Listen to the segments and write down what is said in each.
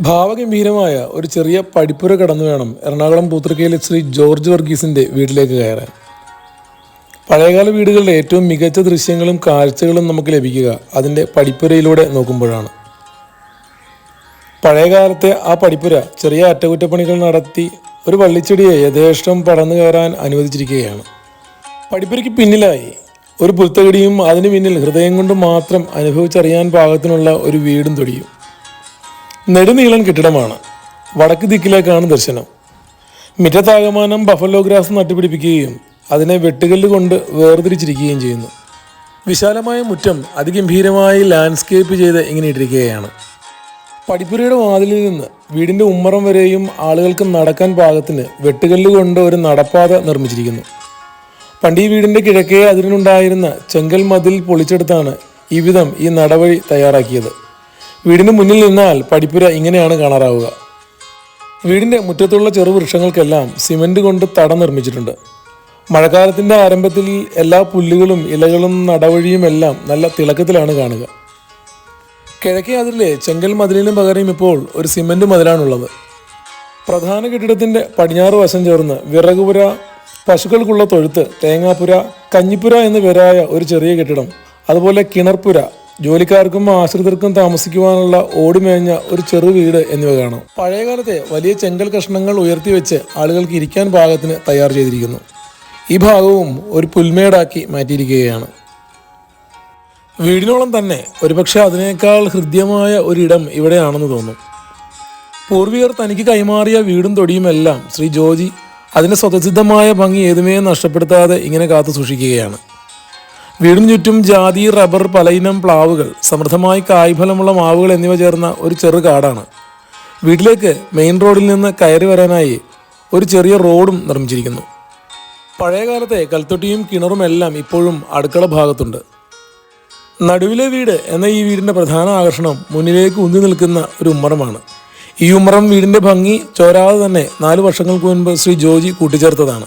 ഭാവഗംഭീരമായ ഒരു ചെറിയ പടിപ്പുര കടന്നു വേണം എറണാകുളം പൂത്തൃക്കയിലെ ശ്രീ ജോർജ് വർഗീസിന്റെ വീട്ടിലേക്ക് കയറാൻ. പഴയകാല വീടുകളുടെ ഏറ്റവും മികച്ച ദൃശ്യങ്ങളും കാഴ്ചകളും നമുക്ക് ലഭിക്കുക അതിന്റെ പടിപ്പുരയിലൂടെ നോക്കുമ്പോഴാണ്. പഴയകാലത്തെ ആ പടിപ്പുര ചെറിയ അറ്റകുറ്റപ്പണികൾ നടത്തി ഒരു വള്ളിച്ചെടിയെ യഥേഷ്ടം പടന്നു കയറാൻ അനുവദിച്ചിരിക്കുകയാണ്. പടിപ്പുരയ്ക്ക് പിന്നിലായി ഒരു പുൽത്തകടിയും അതിനു പിന്നിൽ ഹൃദയം കൊണ്ട് മാത്രം അനുഭവിച്ചറിയാൻ പാകത്തിനുള്ള ഒരു വീടും തൊടിയും. നെടുനീളൻ കെട്ടിടമാണ്. വടക്ക് ദിക്കിലേക്കാണ് ദർശനം. മിറ്റത്താകമാനം ബഫലോ ഗ്രാസ് നട്ടുപിടിപ്പിക്കുകയും അതിനെ വെട്ടുകല്ല് കൊണ്ട് വേർതിരിച്ചിരിക്കുകയും ചെയ്യുന്നു. വിശാലമായ മുറ്റം അതിഗംഭീരമായി ലാൻഡ്സ്കേപ്പ് ചെയ്ത് ഇങ്ങനെ ഇട്ടിരിക്കുകയാണ്. പടിപ്പുരയുടെ വാതിലിൽ നിന്ന് വീടിന്റെ ഉമ്മറം വരെയും ആളുകൾക്ക് നടക്കാൻ പാകത്തിന് വെട്ടുകല്ല് കൊണ്ട് ഒരു നടപ്പാത നിർമ്മിച്ചിരിക്കുന്നു. പണ്ട് ഈ വീടിന്റെ കിഴക്കേ അതിനുണ്ടായിരുന്ന ചെങ്കൽ മതിൽ പൊളിച്ചെടുത്താണ് ഈ വിധം ഈ നടവഴി തയ്യാറാക്കിയത്. വീടിന് മുന്നിൽ നിന്നാൽ പടിപ്പുര ഇങ്ങനെയാണ് കാണാറാവുക. വീടിന്റെ മുറ്റത്തുള്ള ചെറു വൃക്ഷങ്ങൾക്കെല്ലാം സിമന്റ് കൊണ്ട് തടം നിർമ്മിച്ചിട്ടുണ്ട്. മഴക്കാലത്തിന്റെ ആരംഭത്തിൽ എല്ലാ പുല്ലുകളും ഇലകളും നടവഴിയും എല്ലാം നല്ല തിളക്കത്തിലാണ് കാണുക. കിഴക്കേ അതിലെ ചെങ്കൽ മതിലിനും പകരം ഇപ്പോൾ ഒരു സിമന്റ് മതിലാണുള്ളത്. പ്രധാന കെട്ടിടത്തിന്റെ പടിഞ്ഞാറ് വശം ചേർന്ന് വിറകുപുര പശുക്കൾക്കുള്ള തൊഴുത്ത് തേങ്ങാപ്പുര കഞ്ഞിപ്പുര എന്ന് പേരായ ഒരു ചെറിയ കെട്ടിടം അതുപോലെ കിണർപ്പുര ജോലിക്കാർക്കും ആശ്രിതർക്കും താമസിക്കുവാനുള്ള ഓടിമേഞ്ഞ ഒരു ചെറു വീട് എന്നിവ കാണാം. പഴയകാലത്തെ വലിയ ചെങ്കൽ കഷ്ണങ്ങൾ ഉയർത്തി വെച്ച് ആളുകൾക്ക് ഇരിക്കാൻ പാകത്തിന് തയ്യാർ ചെയ്തിരിക്കുന്നു. ഈ ഭാഗവും ഒരു പുൽമേടാക്കി മാറ്റിയിരിക്കുകയാണ്. വീടിനോളം തന്നെ ഒരുപക്ഷെ അതിനേക്കാൾ ഹൃദ്യമായ ഒരിടം ഇവിടെയാണെന്ന് തോന്നും. പൂർവികർ തനിക്ക് കൈമാറിയ വീടും തൊടിയുമെല്ലാം ശ്രീ ജോജി അതിന്റെ സ്വതസിദ്ധമായ ഭംഗി ഏതുമേ നഷ്ടപ്പെടുത്താതെ ഇങ്ങനെ കാത്തു സൂക്ഷിക്കുകയാണ് വീടിന് ചുറ്റും ജാതി റബ്ബർ പലയിനം പ്ലാവുകൾ സമൃദ്ധമായി കായ്ഫലമുള്ള മാവുകൾ എന്നിവ ചേർന്ന ഒരു ചെറു കാടാണ്. വീട്ടിലേക്ക് മെയിൻ റോഡിൽ നിന്ന് കയറി വരാനായി ഒരു ചെറിയ റോഡും നിർമ്മിച്ചിരിക്കുന്നു. പഴയകാലത്തെ കൽത്തൊട്ടിയും കിണറും എല്ലാം ഇപ്പോഴും അടുക്കള ഭാഗത്തുണ്ട്. നടുവിലെ വീട് എന്ന ഈ വീടിന്റെ പ്രധാന ആകർഷണം മുന്നിലേക്ക് ഉന്തി നിൽക്കുന്ന ഒരു ഉമ്മറമാണ്. ഈ ഉമ്മറം വീടിന്റെ ഭംഗി ചോരാതെ തന്നെ നാല് വർഷങ്ങൾക്ക് മുൻപ് ശ്രീ ജോജി കൂട്ടിച്ചേർത്തതാണ്.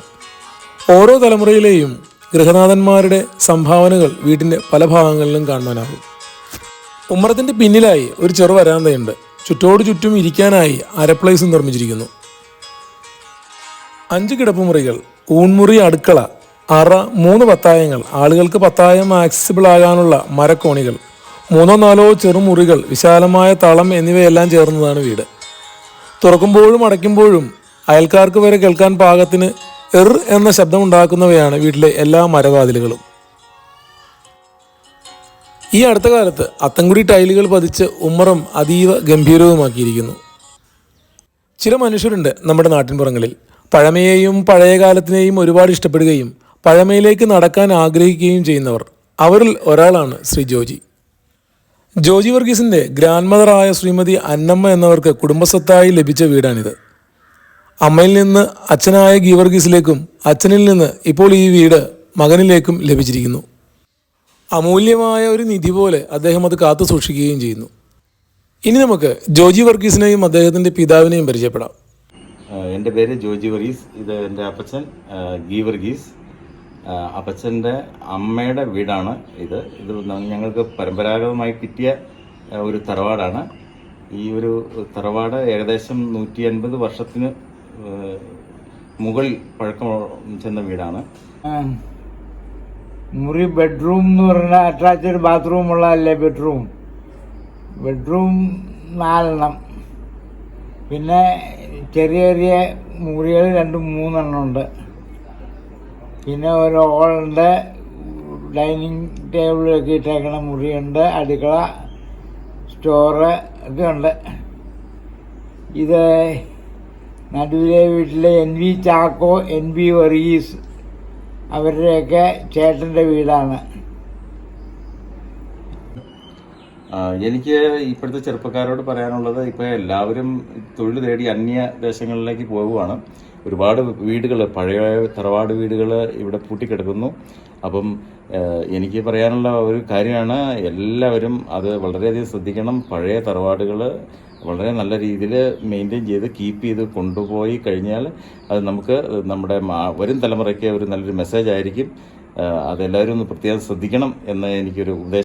ഓരോ തലമുറയിലെയും ഗൃഹനാഥന്മാരുടെ സംഭാവനകൾ വീട്ടിന്റെ പല ഭാഗങ്ങളിലും കാണുവാനാകും. ഉമ്മറത്തിന്റെ പിന്നിലായി ഒരു ചെറു വരാന്തയുണ്ട്. ചുറ്റോട് ചുറ്റും ഇരിക്കാനായി അരപ്ലേസും നിർമ്മിച്ചിരിക്കുന്നു. അഞ്ച് കിടപ്പുമുറികൾ ഊൺമുറി അടുക്കള അറ മൂന്ന് പത്തായങ്ങൾ ആളുകൾക്ക് പത്തായം ആക്സസിബിൾ ആകാനുള്ള മരക്കോണികൾ മൂന്നോ നാലോ ചെറുമുറികൾ വിശാലമായ തളം എന്നിവയെല്ലാം ചേർന്നതാണ് വീട്. തുറക്കുമ്പോഴും അടയ്ക്കുമ്പോഴും അയൽക്കാർക്ക് വരെ കേൾക്കാൻ പാകത്തിന് എർ എന്ന ശബ്ദമുണ്ടാക്കുന്നവയാണ് വീട്ടിലെ എല്ലാ മരവാതിലുകളും. ഈ അടുത്ത കാലത്ത് അത്തംകുടി ടൈലുകൾ പതിച്ച് ഉമ്മറം അതീവ ഗംഭീരവുമാക്കിയിരിക്കുന്നു. ചില മനുഷ്യരുണ്ട് നമ്മുടെ നാട്ടിൻപുറങ്ങളിൽ. പഴമയെയും പഴയ കാലത്തിനെയും ഒരുപാട് ഇഷ്ടപ്പെടുകയും പഴമയിലേക്ക് നടക്കാൻ ആഗ്രഹിക്കുകയും ചെയ്യുന്നവർ. അവരിൽ ഒരാളാണ് ശ്രീ ജോജി. ജോജി വർഗീസിന്റെ ഗ്രാൻഡ് മദറായ ശ്രീമതി അന്നമ്മ എന്നവർക്ക് കുടുംബസ്വത്തായി ലഭിച്ച വീടാണിത്. അമ്മയിൽ നിന്ന് അച്ഛനായ ഗീവർഗീസിലേക്കും അച്ഛനിൽ നിന്ന് ഇപ്പോൾ ഈ വീട് മകനിലേക്കും ലഭിച്ചിരിക്കുന്നു. അമൂല്യമായ ഒരു നിധി പോലെ അദ്ദേഹം അത് കാത്തു സൂക്ഷിക്കുകയും ചെയ്യുന്നു. ഇനി നമുക്ക് ജോജി വർഗീസിനെയും അദ്ദേഹത്തിന്റെ പിതാവിനെയും പരിചയപ്പെടാം. എന്റെ പേര് ജോജി വർഗീസ്. ഇത് എന്റെ അപ്പച്ചൻ ഗീ വർഗീസ്. അപ്പച്ചന്റെ അമ്മയുടെ വീടാണ് ഇത്. ഇത് ഞങ്ങൾക്ക് പരമ്പരാഗതമായി കിട്ടിയ ഒരു തറവാടാണ്. ഈ ഒരു തറവാട് ഏകദേശം നൂറ്റി അൻപത് വർഷത്തിന് മുകളിൽ പഴക്കം ചെന്ന വീടാണ്. മുറി ബെഡ്റൂം എന്ന് പറഞ്ഞാൽ അറ്റാച്ച്ഡ് ബാത്റൂം ഉള്ളതല്ലേ ബെഡ്റൂം? ബെഡ്റൂം നാലെണ്ണം. പിന്നെ ചെറിയ ചെറിയ മുറികൾ രണ്ട് മൂന്നെണ്ണം ഉണ്ട്. പിന്നെ ഒരു ഹോളുണ്ട്. ഡൈനിങ് ടേബിളൊക്കെ ഇട്ടേക്കണ മുറിയുണ്ട്. അടുക്കള സ്റ്റോറ് ഒക്കെ ഉണ്ട്. ഇത് നടുവിലെ വീട്ടിലെ N V Chacko N V Varghese അവരുടെയൊക്കെ ചേട്ടന്റെ വീടാണ്. എനിക്ക് ഇപ്പോഴത്തെ ചെറുപ്പക്കാരോട് പറയാനുള്ളത് ഇപ്പോൾ എല്ലാവരും തൊഴിൽ തേടി അന്യ ദേശങ്ങളിലേക്ക് പോകുവാണ്. ഒരുപാട് വീടുകൾ പഴയ തറവാട് വീടുകൾ ഇവിടെ പൂട്ടിക്കിടക്കുന്നു. അപ്പം എനിക്ക് പറയാനുള്ള ഒരു കാര്യമാണ് എല്ലാവരും അത് വളരെയധികം ശ്രദ്ധിക്കണം. പഴയ തറവാടുകൾ വളരെ നല്ല രീതിയിൽ മെയിന്റെയിൻ ചെയ്ത് കീപ്പ് ചെയ്ത് കൊണ്ടുപോയി കഴിഞ്ഞാൽ അത് നമുക്ക് നമ്മുടെ വരും തലമുറയ്ക്ക് ഒരു നല്ലൊരു മെസ്സേജ് ആയിരിക്കും. അതെല്ലാവരും ഒന്ന് പ്രത്യേകം ശ്രദ്ധിക്കണം എന്ന് എനിക്കൊരു ഉപദേശം